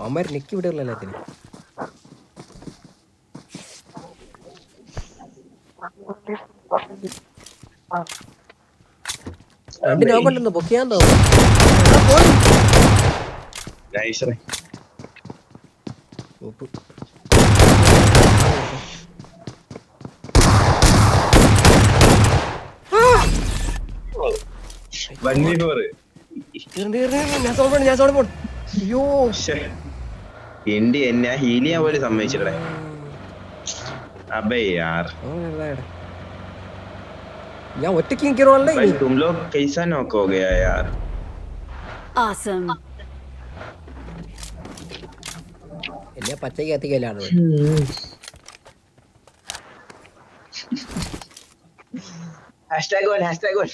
അമര നിക്കി വിടുള്ള എല്ലാത്തിനും. രണ്ട് നോക്കണ്ടെന്ന് പൊക്കിയാൻ തോന്നുന്നു. നൈസ് ഉപ്പ്. എന്റെ എന്നെ ഹീൽ ചെയ്യാൻ പോലും സമ്മതിച്ചിട്ടേ. അബേ യാർ ഞാൻ ഒറ്റയ്ക്ക് നിൽക്കണമല്ലേ തും ലോഗ് പൈസ നോക്കോ ഗയാ യാർ ആസം എന്നെ പച്ചയ്ക്ക് എത്തിക്കലാണ് ഹാഷ്ടാഗ് ഓൺ ഹാഷ്ടാഗ് ഓൺ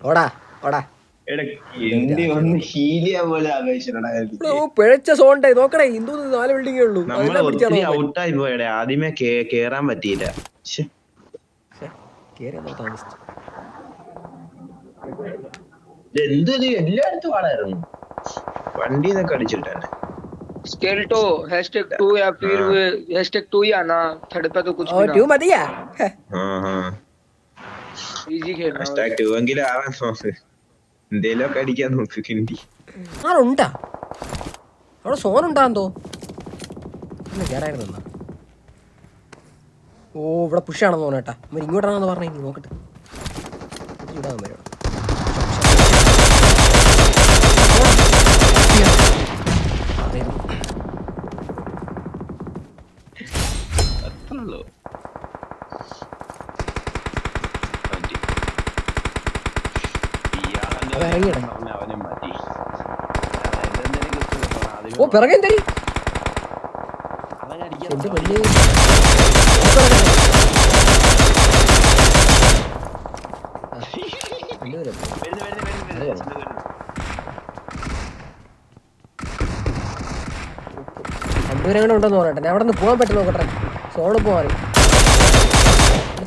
ഓടാ ഓടാ. എടാ എന്റെ ഒന്ന് ഹീൽ ചെയ്യാൻ പോലെ ആവേശനടാ ഓ പിഴച്ച സോണ്ടേ നോക്കണേ ഹിന്ദു നാല് ബിൽഡിംഗേ ഉള്ളൂ നമ്മൾ അതെല്ലാം പിടിച്ചാണോ ഒത്തിരി ഔട്ടായി പോയടെ ആദ്യമേ കേ- കേറാൻ പറ്റിയില്ല ശ്ശെ. കേറിയാ താമസിച്ചു ഇതെന്ത് ഇത് എല്ലായിടത്തും ആളായിരുന്നു വണ്ടി നിന്നൊക്കെ അടിച്ചിട്ടാണ് स्केल्टो हैशटैग टू या फिर हैशटैग टू ही आना थर्ड पे तो कुछ ഓ भी ട്യൂ ना മതിയാ ഹെ. इजी खेलना ഹാഷ്ടാഗ് ടു എങ്കിലും ആവാൻ നോക്ക് എന്തേലൊക്കെ അടിക്കാൻ നോക്ക് കിണ്ടി. ആളുണ്ടാ? അവിടെ സോൺ ഉണ്ടാന്തോ ഒന്ന് കേറായിരുന്നു ഓ ഇവിടെ പുഷാണെന്ന് തോന്നേട്ടാ അമ്മ ഇങ്ങോട്ടാണെന്ന് പറഞ്ഞു ഇനി നോക്കട്ടെ. ഇത് ചൂടാൻ വരും. അത്രയുള്ളൂ അത് ഇറങ്ങിയടാ. അവനെ മാറ്റി ഓ പിറകെ എന്തരി എന്റെ വലിയ രണ്ടുപേരും അങ്ങനെ ഉണ്ടെന്ന് പറയട്ടെ. ഞാൻ അവിടെ നിന്ന് പോകാൻ പറ്റും നോക്കട്ടെ. സോൾ പോവാൻ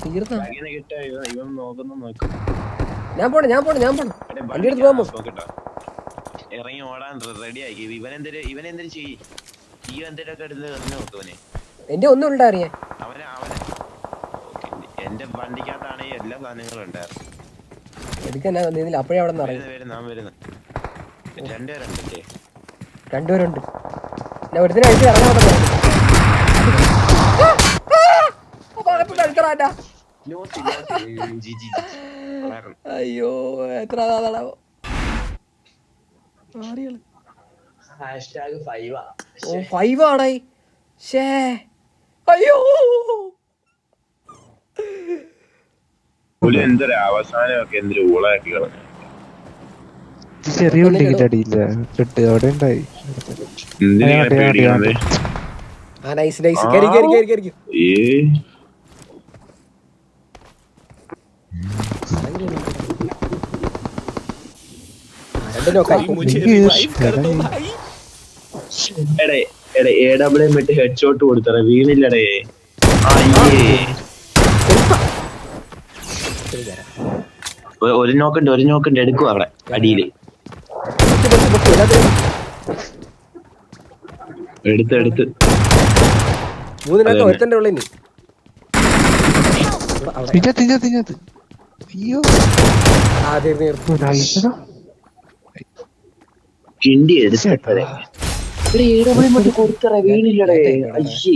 തീർന്ന ഞാൻ പോണേ ഞാൻ പോണേ ഞാൻ പോണേ. വണ്ടി എടുത്ത് പോകാൻ ഇറങ്ങി ഓടാൻ റെഡി ആക്കി. ഇവൻ എന്തൊരു ഇവൻ എന്തൊരു ചെയ്യും ഈ എന്തൊക്കെ എടുത്ത് എറിഞ്ഞു നോക്കുവനെ എന്റെ ഒന്നും ഉണ്ടാറിയേ അവനെ അവനെ ഓക്കേ, എന്റെ വണ്ടിക്കകത്താണ് എല്ലാ സാധനങ്ങളും ഉണ്ടായിരുന്നു എടുക്കാൻ അപ്പോഴേ അവിടെ നിന്ന് രണ്ടുപേരുണ്ട് ഞാൻ ഒരുത്തിനെ അഴിച്ച് ഇറങ്ങാൻ അയ്യോ എത്ര ഫൈവാ ഓ ഫൈവ്. ആണേ ഷേ അയ്യോ. എന്തൊരു അവസാനമൊക്കെ എന്തൊരു ഊളാക്കി കളഞ്ഞു. ചെറിയ ഉള്ളിക്ക് അടിയില്ല കിട്ട് അവിടെ ഉണ്ടായി. ആ നൈസ് നൈസ് കയറി കയറി കയറി കയറി എടേ എടേ എ ഡബ്ല്യു എം ഇട്ട് ഹെഡ് ഷോട്ട് കൊടുത്തറ വീണില്ലടേ. ഒരു നോക്കുണ്ട് ഒരു നോക്കുണ്ട് എടുക്കും അവിടെ അടിയിൽ? എടുത്ത് എടുത്ത്. മൂന്നിനൊക്കെ അതന്നെ. ഒരുത്തന്റെ അവിടെ തിഞ്ഞത്ത് തിഞ്ഞത്ത് തിഞ്ഞത്ത് അയ്യോ. ആ കിണ്ടി എടുത്തപ്പോഴേ കൊടുത്തറ വീണില്ലടേ. അയ്യേ.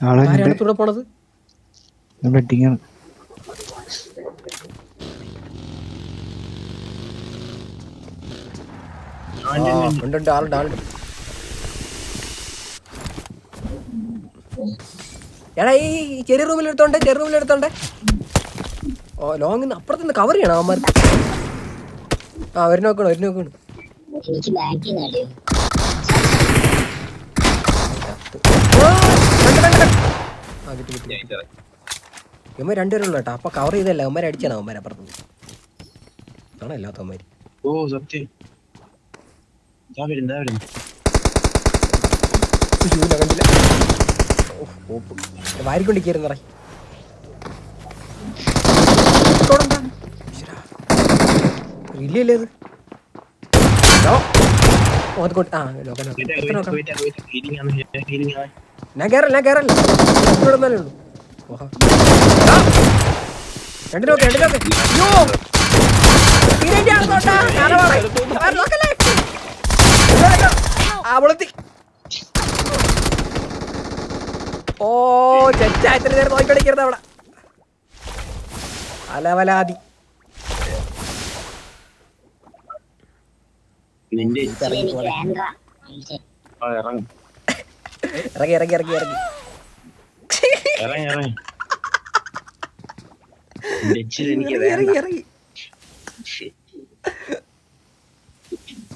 ആളെ പോണത്? ഉണ്ട് ആളുണ്ട് ആളുണ്ട്. എടാ ഈ ചെറിയ റൂമിൽ എടുത്തോണ്ടേ ചെറിയ റൂമിൽ എടുത്തോണ്ടേ. ഓ ലോങ് അപ്പുറത്തുനിന്ന് കവർ ചെയ്യണം അവന്മാർക്ക് ആ ഒരു നോക്കണം ഒരു നോക്കണം. എനിക്ക് ബാക്കിൽ നടിയോ ഇവന്മാർ രണ്ടുപേരുള്ളൂ കേട്ടോ. അപ്പൊ കവർ ചെയ്തല്ല അവന്മാരെ അടിച്ചാണ് അവന്മാരെ അപ്പുറത്ത് ആണോ ഓ സത്യം. വരുന്നു കണ്ടില്ല. ഓ, ഓപ്പ്. വാരിക്കൊണ്ടിരിക്കുന്നു പറ ഇല്ലല്ലേ അത് ഹലോ ഓ, അത് കൊണ്ട് ആ നോക്കാം നോക്കാം. വെയിറ്റ് എത്ര നോക്കാം? വെയിറ്റ് വെയിറ്റ് ഹീലിംഗ് ആണ് ഹീലിംഗ് ആണ്. ഞാൻ കേറല്ല ഞാൻ കേറല്ല. ഇവിടെ ഒന്നല്ലേ ഉള്ളൂ. രണ്ട് നോക്ക് രണ്ട് നോക്ക് അയ്യോ. ആ. ആ ഓ നേരം നോക്കിക്കളിക്കരുത് അവിടെ. അലവലാതി. നിന്റെ ഇറങ്ങി. ഇറങ്ങി ഇറങ്ങി ഇറങ്ങി. ഇറങ്ങി ഇറങ്ങി.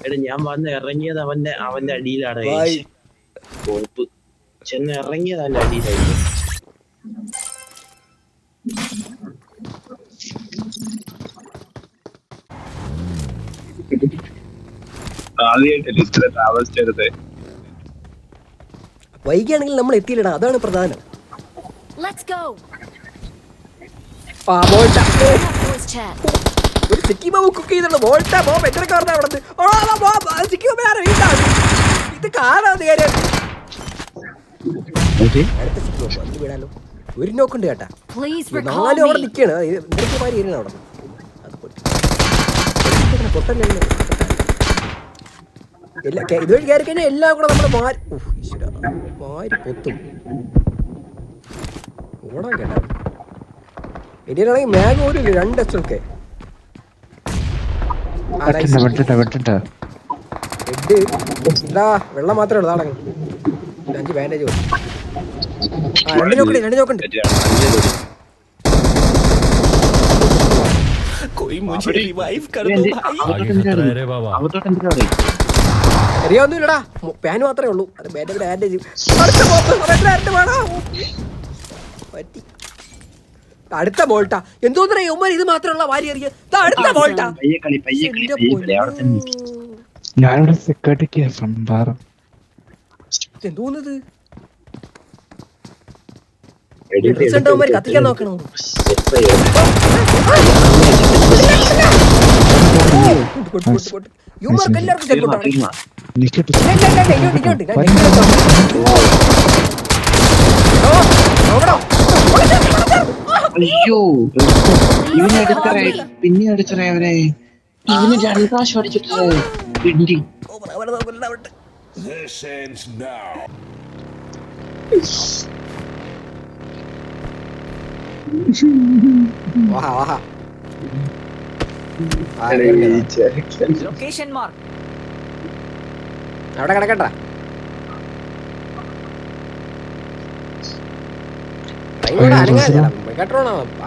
ഇറങ്ങി ഞാൻ വന്ന് ഇറങ്ങിയത് അവന്റെ അവന്റെ അടിയിലാണ്. ചെന്ന് ഇറങ്ങിയത് അവന്റെ അടിയിലായി ആദ്യമായിട്ടല്ലേ ഇത്ര വൈകിയാണെങ്കിൽ നമ്മൾ എത്തിയില്ലടാ അതാണ് പ്രധാനം. ഒരു സിക്കി ബാബു കുക്ക് എത്ര അവിടെ സിക്കി ബാബു ആരാ? വീട്ടാണ് ഇത് കാര്യം അടുത്ത സിക്കി ബാബു അത് വീടാലോ ഒരു നോക്കുണ്ട് കേട്ടാ. നാലും അവിടെ മാറി ഇരുന്ന് അവിടെ. അത് പൊട്ടി. ഇങ്ങനെ പൊട്ടല്ലല്ലോ എല്ലാ കേ- ഇതുവഴി കയറി കഴിഞ്ഞാൽ എല്ലാം കൂടെ നമ്മുടെ മാരി ഉഫ്, ഈശ്വരാ. മാരി പൊത്തും ഓടാൻ കേട്ടാ ഇനിയാണെങ്കിൽ മാഗ് പോലും ഇല്ല രണ്ട് എസ് ഒക്കെ വെട്ടണ്ട വെട്ടണ്ട വെട്ടണ്ട ഹെഡ് ഇതാ വെള്ളം മാത്രമേ ഉള്ളൂ നാടകം അഞ്ച് ബാൻഡേജ് ആ രണ്ട് നോക്കണ്ടേ രണ്ട് നോക്കണ്ട് कोई मुझे रिवाइव कर दो भाई അവത്തോട്ട് എന്തിനാ പറയും അറിയാവുന്നില്ലടാ പാൻ മാത്രമേ ഉള്ളൂ. അത് രണ്ട് വേണോ. പറ്റി. അടുത്ത ബോൾട്ടാ എന്തോന്നറിയ? ഉമ്മ ഇത് മാത്രമുള്ള വാരി അറിയ അടുത്ത ബോൾട്ടാ. ഞാനിവിടെ സെക്യൂരിറ്റിക്ക് സംഭാരം എന്തോന്നത് കത്തിക്കാൻ നോക്കണോ? നോക്കണം Set ചെയ്യാം. യുമാർക്ക് എല്ലാവർക്കും ചെല്ലുണ്ടാവും അയ്യോ. ഇവനെ എടുത്തറേ പിന്നെ അടിച്ചറേ അവനെ ഇവന് രണ്ടു പ്രാവശ്യം അടിച്ചിട്ടേ പിണ്ടി. വാഹാ, വാഹാ. ആ, മാർക്ക്. അവിടെ കിടക്കട്ടാ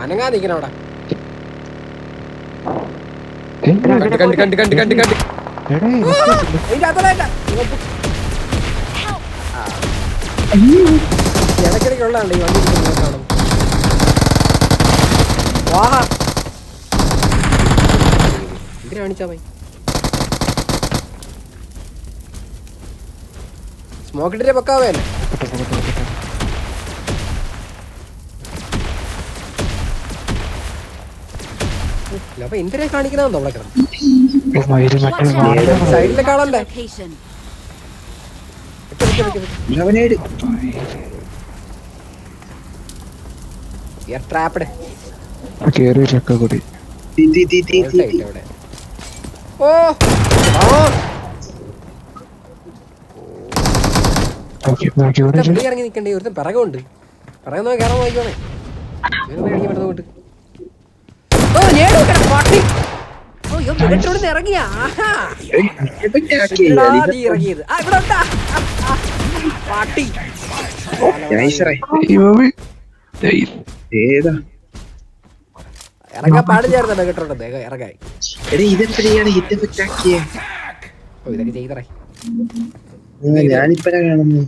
അനങ്ങാ നിക്കണ അവിടെ. കണ്ട് കണ്ട് കണ്ട് കണ്ട് കണ്ട് കണ്ട് ഉള്ളതാണ് ഈ വണ്ടി കാണും വാഹാ എന്തിനാ കാണിച്ചാ പോയി. സ്മോക്ക് ഇട്ടിട്ട് പൊക്കാവേ അപ്പൊ എന്തിനാ കാണിക്കണമെന്നോ അവിടെ കിടന്നു. സൈഡിലെ are trapped. കേറി ചക്ക കൂടി തീ തീ തീ തീ Alt തീ ആയിട്ട് അവിടെ. ഓ പുള്ളി ഇറങ്ങി നിൽക്കണ്ടേ ഒരുത്തൻ പിറകുണ്ട്. പിറകെ നോക്കി കയറാൻ നോക്കിക്കോണേ ഓ നേട് പട്ടി. ഇറങ്ങിയാ. ഇറങ്ങിയത്. ആ ഇവിടെ ഉണ്ടാ. പട്ടി. ഏതാ? ഇറങ്ങാൻ പാടില്ലായിരുന്നു വേഗം ഇറങ്ങായി. എടേ ഇതെപ്പോഴാണ് ഹിറ്റ് എഫക്റ്റ് ആക്കിയേ ഓ ഇതൊക്കെ ചെയ്തറേ ഞാനിപ്പഴാ കാണുന്നു.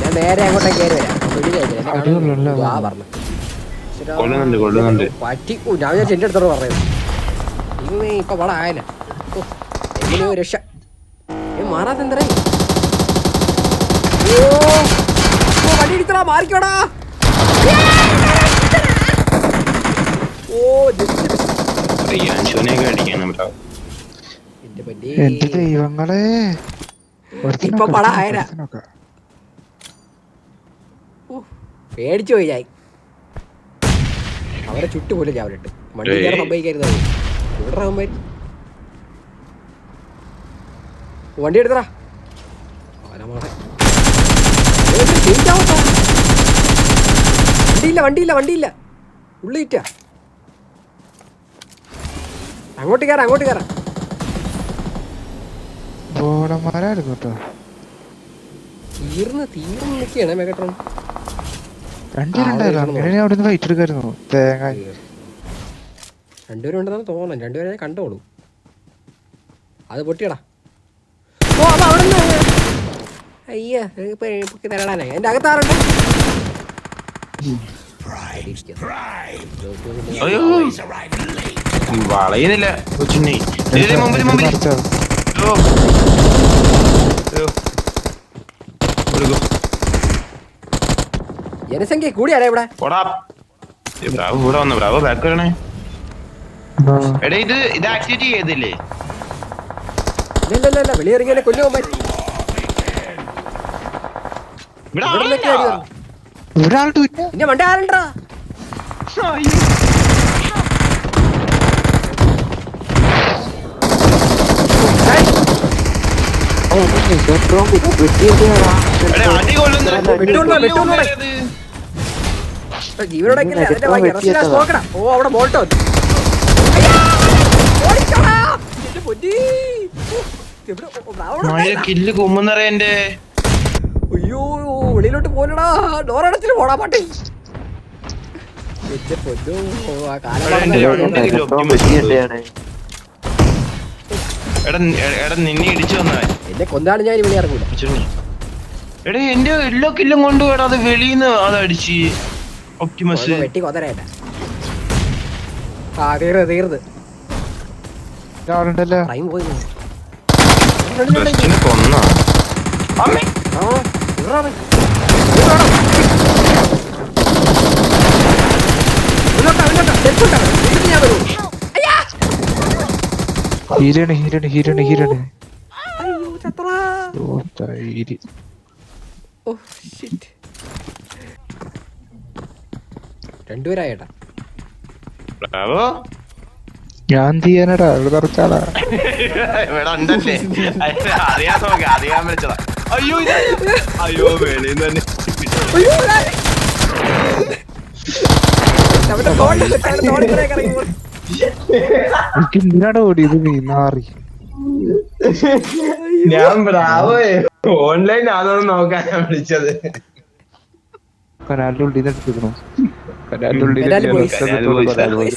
ഞാൻ നേരെ അങ്ങോട്ടേക്ക് കയറി വരാം. പറഞ്ഞു ശരാ. കൊള്ളുന്നുണ്ട്, കൊള്ളുന്നുണ്ട്. പറ്റി ഓ, ഞാൻ ഞാൻ എന്റെ അടുത്തോട് പറയുന്നത് ഇപ്പൊ വള ആയന. ഓ, എങ്ങനെയോ രക്ഷ. ഏ മാറാത്തെന്തരേ ഓ വണ്ടി മാറിക്കോടാ. ഓ എന്റെ ദൈവങ്ങളെ. ഇപ്പൊ പട. പേടിച്ചു പോയി ഞാൻ അവരെ ചുട്ടുപോലും ചാവലിട്ട്. വണ്ടി. കയറി ഇവിടെ വണ്ടി എടുത്തടാ. change വണ്ടിയില്ല വണ്ടിയില്ല വണ്ടിയില്ല. ഉള്ളിറ്റ അങ്ങോട്ട് കയറാം അങ്ങോട്ട് കയറാം കേട്ടോ. തീർന്ന് തീർന്ന് നിൽക്കുകയാണ് മെഗട്രോൺ. അങ്ങനെ ഫൈറ്റ് എടുക്കായിരുന്നു. തേങ്ങ. രണ്ടുപേരും ഉണ്ടെന്നാണ് തോന്നണം രണ്ടുപേരെ കണ്ടോളൂ. അത് പൊട്ടിയടാ. ഓ അപ്പൊ അവിടെ അയ്യ പൊക്കി അകത്താറുണ്ട് വളയുന്നില്ല. ജനസംഖ്യ കൂടിയാലേ ഇവിടെ? പോടാ. ബ്രാവോ ഇവിടെ വന്നു. ബ്രാവോ ബാക്ക് വരണേ. എടാ ഇത് ഇത് ആക്ടിവിറ്റി ചെയ്തില്ലേ? ഇല്ല ഇല്ല ഇല്ല വെളിയിറങ്ങിയാലെ ഇല്ല പിന്നെ ആരണ്ടാ. ജീവനോടെ ഓ അവിടെ ബോൾട്ടോ കില്ല് കുമ്മുന്നറിയ എന്റെ അയ്യോ വെളിയിലോട്ട് പോലടാ ഡോറടച്ചിട്ട് പോടാ പാട്ടി. എന്നെ കൊന്നാണ് ഞാൻ വെളി ഇറങ്ങൂല. എടാ എന്റെ എല്ലാ കില്ലും കൊണ്ടു എടാ അത് വെളിന്ന് അത് അടിച്ച്. ഒപ്റ്റിമസ് വെട്ടി കൊതരേട്ട ആ തീർന്ന് തീർന്ന്. ഒരാളുണ്ടല്ലോ? ടൈം പോയി. കൊന്ന. അമ്മേ! ഹീരോണ് ഹീരോണ് ഹീരോണ് ഹീരോണ്. ഓ തൈര്. രണ്ടുപേരായേട്ടാ ബ്രാവോ? ഞാൻ ചെയ്യാനടാ ഇവിടെ തറച്ചാടാ ഇവിടെ ഉണ്ടല്ലേ? അറിയാൻ നോക്ക അറിയാൻ വിളിച്ചതാ അയ്യോ അയ്യോ വെളിയിൽ തന്നെ അയ്യോ, ഞാൻ- അവന്റെ തോളിൽ വെച്ച് അവന്റെ തോളിൽ കൂടെ ഇറങ്ങി പോയി. എനിക്ക് എന്തിനാണ് ഓടിയത് നീ നാറി ഞാൻ ബ്രാവോ. ഓൺലൈൻ ആണെന്ന് നോക്കാനാ വിളിച്ചത്. കനാലിന്റെ ഉള്ളിൽ നിന്ന് എടുത്തിരുന്നു. കനാലിന്റെ ഉള്ളിൽ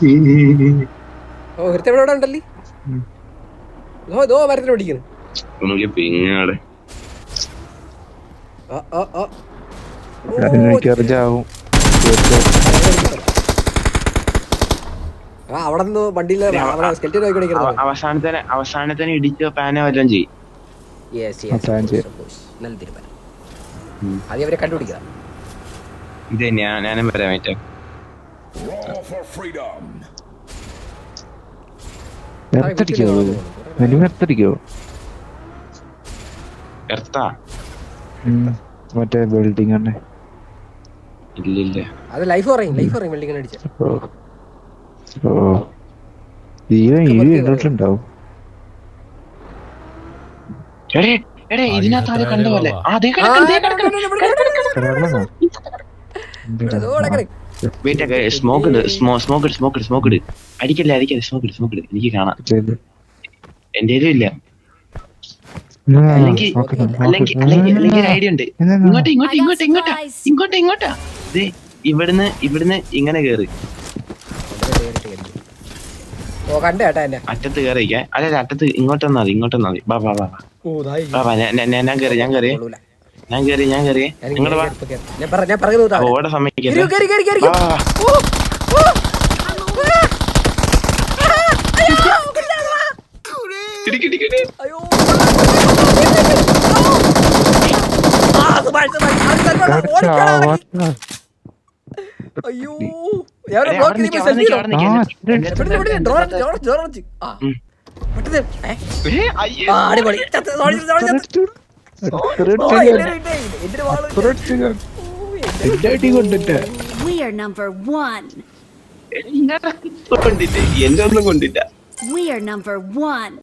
ഓ ഒരുത്തൻ ഇവിടെ ഉണ്ടല്ലേ? ഉം. ഓ ദോ മരത്തിൽ പിടിക്കുന്നു. നമുക്ക് പിങ്ങാടെ ആ ആ ആ. ഓ, അതിന് മിക്കവാറും ആ അവിടെ നിന്ന് വണ്ടിയിൽ അവിടെ സ്കെൽറ്റിൽ നോക്കി അവ- കളിക്കുന്നത് അവസാനത്തിന് അവസാനത്തിന് ഇടിച്ച് പാന വല്ലതും ചെയ്യും. യെസ് യെസ് ചെയ്യാം. നല്ല തീരുമാനം. ആദ്യം അവരെ കണ്ടുപിടിക്കുക ഇത് ഞാൻ ഞാനും വരാൻ പറ്റാ നിർത്തടിക്കോ? വലിയ എർത്തടിക്കോ എർത്താ മറ്റേ ബിൽഡിംഗ് തന്നെ. ഇല്ലില്ല. അത് ലൈഫ് പറയും ലൈഫ് പറയും ബിൽഡിംഗ് അടിച്ച. ഓ ഈ ഈ വീട്ടിലുണ്ടാവും. എടേ എടേ ഇതിനകത്ത് ആരും കണ്ട പോലെ. ആ, ദേ കിടക്കുന്നു, ദേ കിടക്കുന്നു. വെയിറ്റ് സ്മോക്ക് ഇട് സ്മോക്ക് സ്മോക്ക് സ്മോക്ക് ഇട്. അടിക്കല്ലേ അടിക്കല്ലേ സ്മോക്ക് സ്മോക്ക് ഇട്. എനിക്ക് കാണാം. എന്റെ ഇല്ല. അല്ലെങ്കിൽ അല്ലെങ്കിൽ അല്ലെങ്കിൽ അല്ലെങ്കിൽ ഒരു ഐഡിയ ഉണ്ട്. ഇങ്ങോട്ട് ഇങ്ങോട്ട് ഇങ്ങോട്ട് ഇങ്ങോട്ടാ. ഇങ്ങോട്ട് ഇങ്ങോട്ടാ. ദേ ഇവിടുന്ന് ഇവിടുന്ന് ഇങ്ങനെ കേറി. അറ്റത്ത് കേറിയിരിക്കാൻ അല്ല അറ്റത്ത് ഇങ്ങോട്ട് വന്നാ മതി ഇങ്ങോട്ട് വന്നാ മതി. ബാ ബാ ബാ ഞാൻ- കേറി ഞാൻ കയറി ഞാൻ കയറി ഞാൻ കയറി ഞാൻ ഞാൻ നിങ്ങൾ വാ. കേറി. ഞാൻ പറ ഞാൻ പറയുന്നത് അപ്പൊ കേട്ടോ. ഓടെ കേറി, കേറി, കേറി, കേറി. കിടി. അയ്യോ. പെട്ടെന്ന്. അടിപൊളി. ഇട്ടേ? ഓ, എന്റെ ഒന്നും കൊണ്ടില്ല